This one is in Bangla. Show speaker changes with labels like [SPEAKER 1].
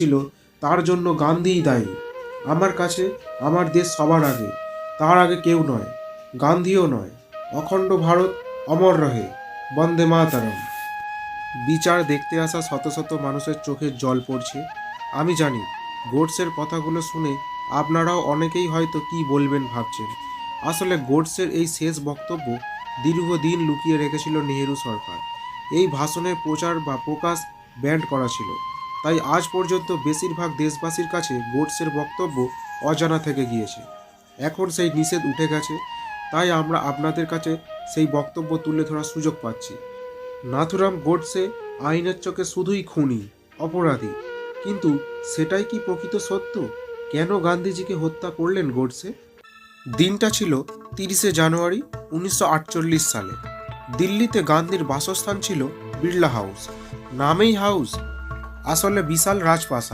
[SPEAKER 1] ছিল, তার জন্য গান্ধীই দায়ী। আমার কাছে আমার দেশ সবার আগে, তার আগে কেউ নয়, গান্ধীও নয়, অখণ্ড ভারত অমর রহে, বন্দে মাতারম। বিচার দেখতে আসা শত শত মানুষের চোখে জল পড়ছে। আমি জানি, গোডসের কথাগুলো শুনে আপনারাও অনেকেই হয়তো কি বলবেন ভাবছেন। আসলে গোডসের এই শেষ বক্তব্য দীর্ঘদিন লুকিয়ে রেখেছিল নেহেরু সরকার। এই ভাষণের প্রচার বা প্রকাশ ব্যান্ড করা ছিল। তাই আজ পর্যন্ত বেশিরভাগ দেশবাসীর কাছে গোডসের বক্তব্য অজানা থেকে গিয়েছে। এখন সেই নিষেধ উঠে গেছে, তাই আমরা আপনাদের কাছে সেই বক্তব্য তুলে ধরার সুযোগ পাচ্ছি। নাথুরাম গোডসে আইনের চোখে শুধুই খুনি, অপরাধী। কিন্তু সেটাই কি প্রকৃত সত্য? কেন গান্ধীজিকে হত্যা করলেন গোডসে দিনটা ছিল তিরিশে জানুয়ারি উনিশশো আটচল্লিশ সালে। দিল্লিতে গান্ধীর বাসস্থান ছিল বিড়লা হাউস। নামেই হাউস আসলে বিশাল রাজপ্রাসাদ।